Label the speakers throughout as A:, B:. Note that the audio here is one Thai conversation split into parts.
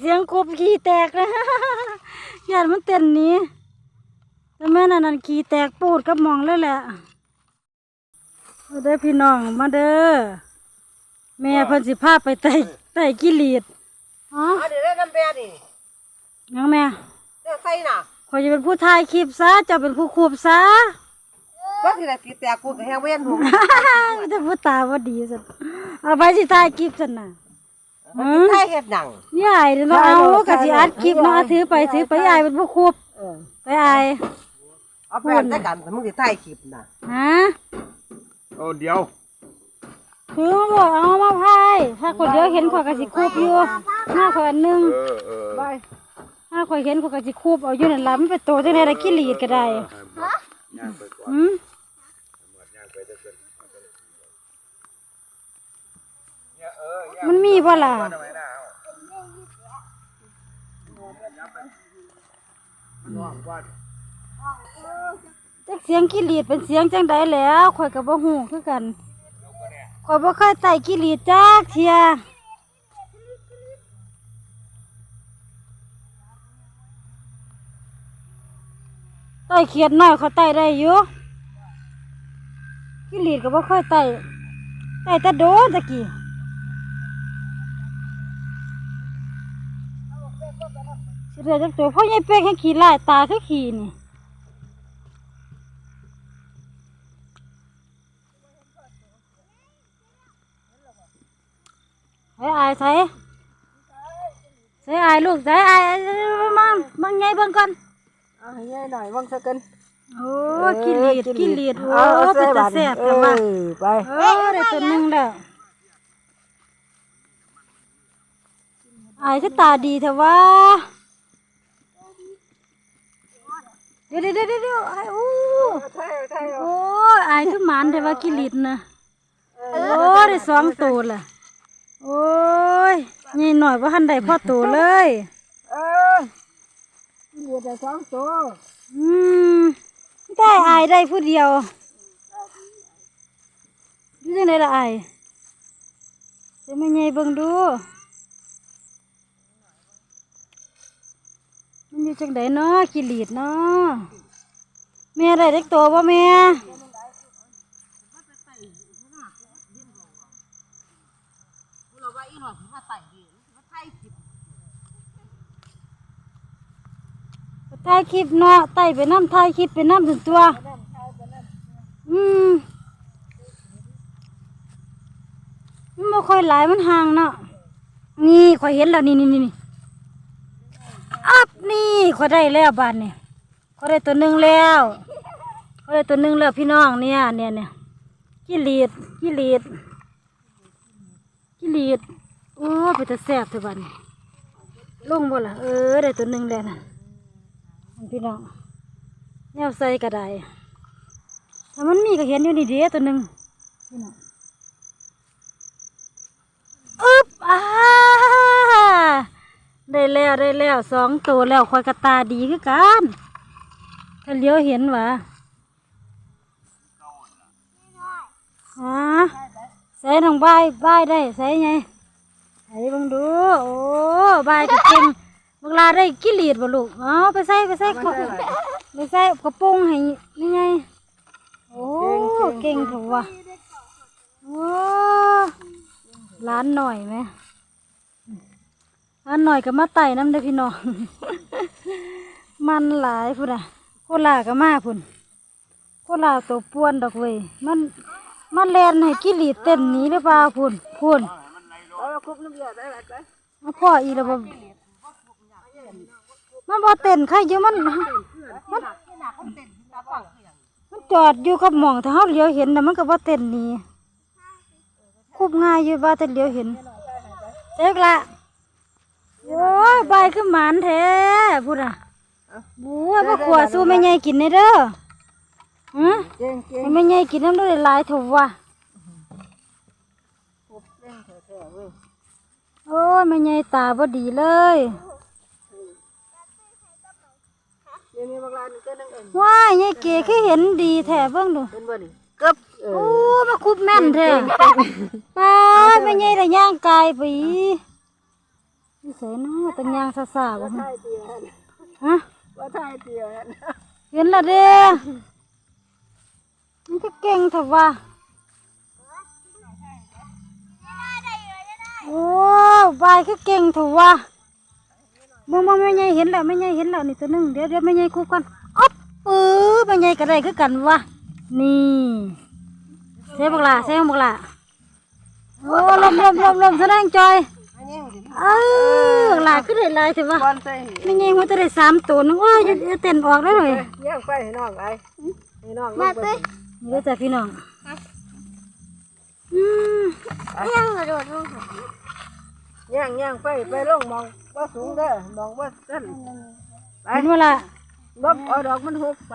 A: เสียงกบขี้แตกนะญาติมันเต้นหนี้แต่แม่นั่นนั่นขี้แตกปูดกับหมองเลยแหละมาเด้อพี่น้องมาเด้อแม่เพิ่นสิพาไปไต่ไต่กิลีดอ๋อ
B: อันนี้ได้น้ำแม่นี่
A: ยังแม่
B: เด้ใส่น่ะ
A: ขอยจะเป็นผู้ถ่ายคลิปซะเจะเป็นผู้คูบซะ
B: ว่าสิได้ติดแต่กูก็แฮงเว้นหู
A: มีแต่ผู้ตาบ่ดีสันเอาไปสิถ่ายคลิปสันน่ะ
B: มันสิใส่เฮ็ดหยัง
A: ยายเนาะเอากะสิอัดคลิปเนาะเอาถือไปถือไปยายเป็นผู้คูบ
B: เออ
A: ไปอาย
B: เอาแบบได้กันมึงสิถ่ายคลิปน่ะ
A: ฮะ
C: โอ้เดี๋ยว
A: ถือมาบอกเอามาพายถ้าคนเดียวเห็นข่อยกะสิคูบอยู่หน้าข่อยอันหนึง
C: เออเออ
B: ไป
A: ถ้าข่อยเห็นข่อยกะสิคูบเอาอยู่นั่นล่ะมันไปโตจังได๋ล่ะกิลีดก็ได้
C: ย่างไปก่อน
A: หืม
C: ย่างไปเด้อเพิ่นเนี่ยเออ
A: มันมีบ่ล่ะ
C: เอา
A: จักเสียงกิลีดเป็นเสียงจังใดแล้วข่อยก็บ่ฮู้คือกันข่อยบ่เคยไต่กิลีดจักเทียไต่เขียดน้อยเขาไต่ได้อยู่กิลีดก็บ่เคยไต่ไต่แต่โดนตะกี้ สิได้จักตัวเพราะยายเป๊กให้ขี่ลายตาคือขี่นี่ใส่อายใส่ใส่อายลูกใส่อายมังมังไงเบิ่งก่อน
B: เอาให้ยายหน่อยวังซะกัน
A: โอ้กิลีดกิลีดโอ้
B: เอา
A: เป็นตาแซ่บแต่ว่า
B: เออไป
A: เออได้ตัวหนึงแล้ว อายคือตาดีแต่ว่าเดี๋ยวเดี๋ยวเดี๋ยวเดี๋ยวอายโอ้
B: ใช่ใช่
A: โอ้ยอายคือหมันแต่ว่ากิลีดนะโอ้ได้สองตัวละโอ้ยนี่หน่อยว่าหันได้พ่อตัวเลย
B: เออเหลือแต่สองตัว
A: อืมได้อายได้ผู้เดียวดูจังไดล่ะอายจะไม่ไงเบิ่งดู มัน อยู่จังไดเนาะกิลีดเนาะแม่ได้เด็กตัวบ่แม่ถ่ายคลิปเนาะไต่ไปน้ำถ่ายคลิปไปน้ำถึงตัว อืมมันบ่ค่อยหลายมันห่างเนาะนี่ข่อยเห็นแล้วนี่นี่นี่ นี่ข่อได้แล้วบานนี่ข่อยได้ตัวหนึ่งแล้วข่อได้ตัวหนึ่งแล้วพี่น้องเนี่ยเนี่ยเนี่ยกิลีดกิลีดกิลีดโอ้ไปแต่แซ่บเถอะบานนี่ลงบ่ล่ะเออได้ตัวหนึ่งแล้วนะพี่น้องแนวใส่ก็ได้ถ้ามันมีก็เห็นอยู่นี่เดียตัวหนึ่งพี่น้องอึบ ได้แล้วได้แล้วสองตัวแล้วคอยกระตาดีคือกันถ้าเลี้ยวเห็นวะฮะใส่น้องบายบายได้ใส่ไงใส่บังดู โอ้บายก็เก่งเวลาได้กิเลสบ่ลูกเอาไปใส่ไปใส่กระไปใส่กระปุงให้นี่ไงโอ้เก่งถูกว่ะโอ้ร้านหน่อยไหม ร้านหน่อยก็มาไต่น้ำเด้พี่น้อง มันหลายพุ่นอะโคลาก็มาพุ่นโคลาตัวป้วนดอกเว้ยมันมันแลนให้กิลีเต้นหนีหรือเปล่าพุ่นพุ่น
B: เอาคุบน้ำเลือดได้ไหม
A: มาพ่ออีแล้วบ่มันบ่เต้นใครอยู่มันมันมันจอดอยู่กับหม่องถ้าเฮาเลี้ยวเห็นน่ะมันก็บ่เต้นหนีคุบง่ายอยู่ว่าแต่เลี้ยวเห็นเจ๊กละ คือหมานแท้พูดอะบัวบ่ขวสู้แม่ใหญ่กินได้เด้อฮะ
B: เก่งเก่ง
A: ให้แม่ใหญ่กินน้ำได้หลายเถอะวะ
B: คุบเก่งแท้ๆเว้ย
A: โอ้ยแม่ใหญ่ตาบ่ดีเลย
B: เดี๋ยวนี้บางร้านก็นั่งเอง
A: ว้ายยายเก๋คือเห็นดีแท้เบิ่งดู
B: เป็นบ่นี่เกือบเอ
A: โอ้
B: อ
A: มาคุบแม่นแท้ป้าดแม่ใหญ่ละย่างกายไป นี่ใส่เนาะตังยางซาซาบ่
B: ว่า
A: ฮะ
B: ทายเตียน
A: ฮะ
B: ว่าทายเตียน
A: เห็นและเด้มันก็เก่งเถอะว่าโอ้บายก็เก่งเถอะว่ามึงมองไม่ใหญ่เห็นแล้วไม่ใหญ่เห็นแล้วนี่ตัวหนึงเดี๋ยวเดี๋ยวไม่ใหญ่คู่กันอ๊อบปื้อไม่ใหญ่ก็ได้คือกันวะนี่เซ่บักหล่ะเซ่บักหล่ะโอ้ลมลมลมลมแสดงจอย
B: อันนี้มันสิ
A: เออบักหล่ะคือได้หลายเถอะวะ
B: บอลใส่นี่
A: ไม่ใหญ่หัวจะได้สามตัวนึงโอ้ยจะจะเต้นออกได้เลย
B: ย่างไปให้น้องไอ้ให้น้อง
A: มาเต้นี่ก็จะพี่น้องอืม
B: ย่างย่างไปไปลงมองว่าสูงเด้อมองว่าสั้นไป
A: เห็นเวลา
B: ลบเอาดอกมันหุบไป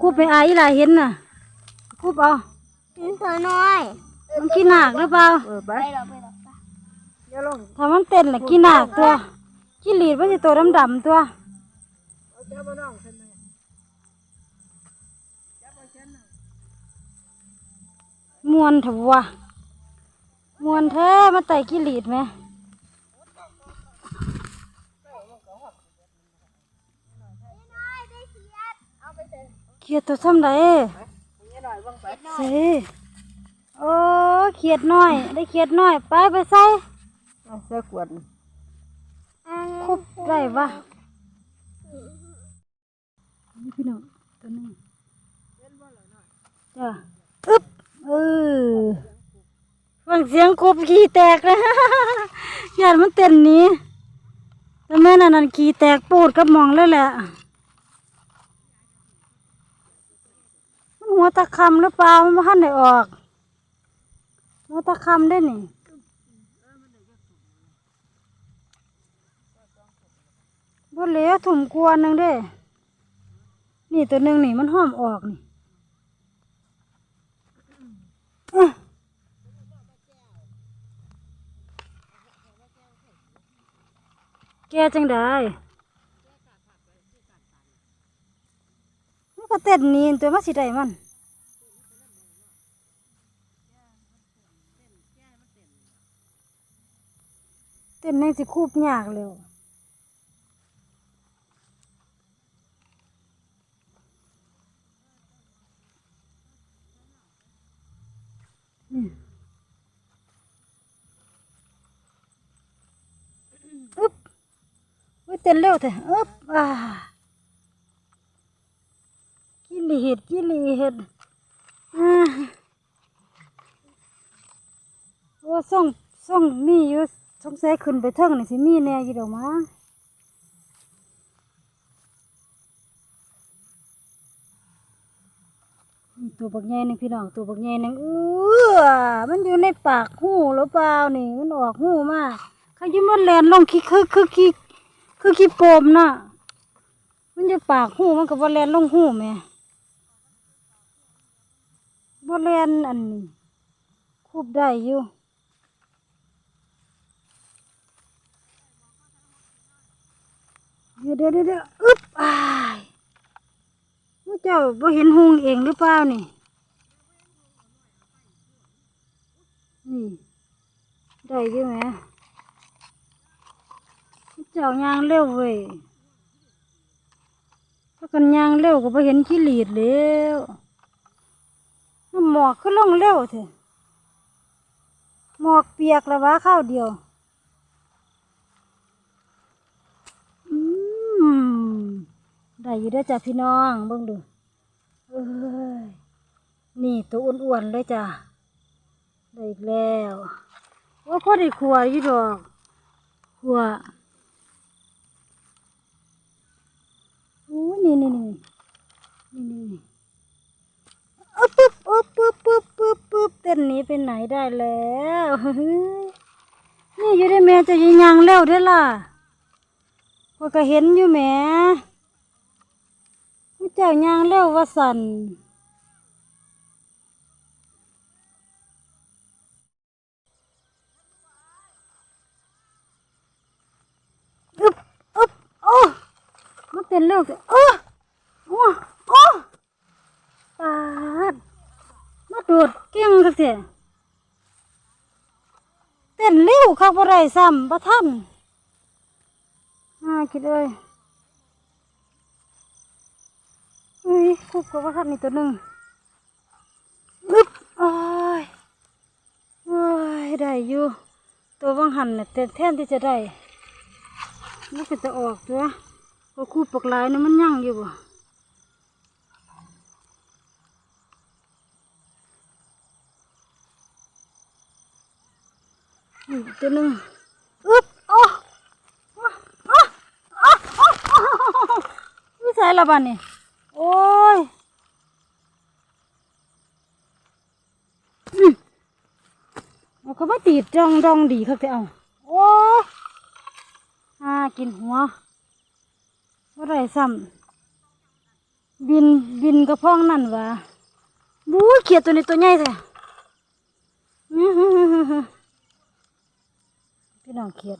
A: คูบไปอายอีหลายเห็นน่ะคูบเอา
D: ตัวน้อย
A: มันกินหนักหรือเปล่า
B: เออไป อย่าลง
A: ถ้ามันเต้นน่ะกินหนักตัวกินหลีดมันจะตัวดำๆตัว
B: เอาเจ้ามาน้องขึ้นมา
A: มวนเถอะวะมวนแท้มาไต่กินหลีดไหมเขียดตัวซ้ำใด
B: นี่หน่อยบ้างไป
A: เซ่โอ้เขียดน้อย ได้เขียดน้อย ไปไปใส่
B: เอาเสื้อขวด
A: คุบได้ปะนี่พี่น้องตัวนึงจ้ะอึ๊บเออฟังเสียงกบขี้แตกเลยยานมันเต้นหนี้แล้วแม่นั่นนั่นขี้แตกปูดกับหมองเลยแหละมันหัวตะคำหรือเปล่ามันไม่ทันได้ออกหัวตะคำได้นี่ บ่เหลือถุ่มกวนหนึ่งเด้ นี่ตัวหนึ่งนี่มันห้อมออกนี่แกจังได้มันก็เต้นนี่ตัวมันสิได้มันเต้นในสิคูบยากเร็ว อึ๊บอุ้ยเต้นเร็วเถอะอึ๊บอ่ากิเลเห็ดกิเลเห็ดอ่าโอ้ส่งส่งมีอยู่สงสัยขึ้นไปเทิงนี่สิมีแน่อยู่ดอกมั้งนี่ตัวบักใหญ่นึงพี่น้องตัวบักใหญ่นึงเออมันอยู่ในปากหูหรือเปล่านี่มันออกหูมาเขายู่มันแลนลงขี้คือคือขี้ คือขี้โปมน่ะ มันอยู่ปากหูมันก็บ่แลนลงหูแหม่บ่แลนอันนี้คูบได้อยู่เดี๋ยวเดี๋ยวเดี๋ยวเดี๋ยวอึ๊บอ้ายว่าเจ้าบ่เห็นหุงเองหรือเปล่านี่ นี่ ได้อยู่ไหม เจ้ายางเร็วเว้ยถ้ากันยางเร็วก็ไปเห็นขี้หลีดแล้วหมอกก็ลงเร็วเถอะหมอกเปียกล้วะข้าวเดียวอืมได้อยู่ได้อจ้ะพี่น้องเบิ่งดูเอ้ยนี่ตัวอ้วนๆเลยจ้ะได้อีกแล้วว่าพอได้ขัวอยู่ดอกขัว อ้นี่นี่นี่นี่นี่นี่อ๊บปึ๊บอ๊บปึ๊บปึ๊บปึ๊บปึ๊บเต้นนี้ไปไหนได้แล้วเฮ้ยนี่อยู่ได้แม่จะยังยังเร็วด้อล่ะว่าก็เห็นอยู่แม่เจ้ายางเร็วว่าสัน่นบอึบโอ้มา เต้นเร็วสิโอ้โอ้โอ้ปาดมาโดดเก่งคักเถอะเต้นเร็วคักบ่ได้ซ้ำบ่ทันน่าคิดเอ้ยเฮ้ยคุบกับว่าทันนี่ตัวหนึ่งอึ๊บโอ้ยโอ้ยได้อยู่ตัวบางหันเนี่ยแต่แท่นที่จะได้มันก็จะออกตัวพ อคูปกลายนี่มันยั่งอยู่บ่อีกตัวนึงอึ๊บโอ้วิสัยละบ้านนี่โอ้ยอืมเอาก็มาตีดดองดองดีครับแต่เอาโอ้อากินหัว ว่าไรซ้ำบินบินกระพ้องนั่นวะบู๊เขียดตัวนี้ตัวใหญ่แท้พี่น้องเขียด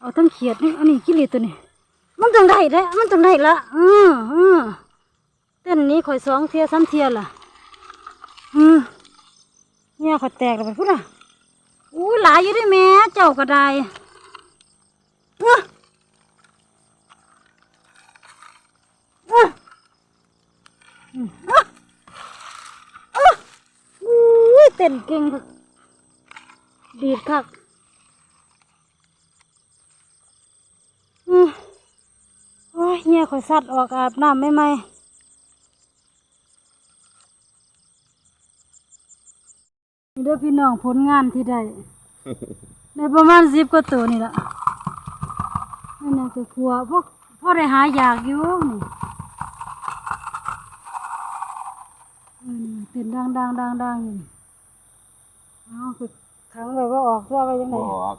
A: เอาทั้งเขียดนี่อันนี้กิเลสตัวนี้ มันต้องได้เด้มันต้องได้ละอืออือเต้นนี้ข่อยสองเทียสามเทียล่ะ อือ เนี่ยข่อแตกแล้วไปพูดอะอู้หลายอยู่ด้วยแม่เจ้าก็ได้เออเอออืมเออเอ้ออู้ยเต้นเก่งคักดีดคักอืมโอ้ยเหี่ยข่อสัตว์ออกอาบน้ำไม่ไหม นี่เด้อพี่น้องผลงานที่ได้ ได้ประมาณสิบกว่าตัวนี่ละนี่นะคือครัวพวกพ่อได้หาอยากอยู่นี่อืมเต้นดังดังดังดังอยู่นี่เอาคือขังไว้ว่าออกตัวไปยังไง
C: บอก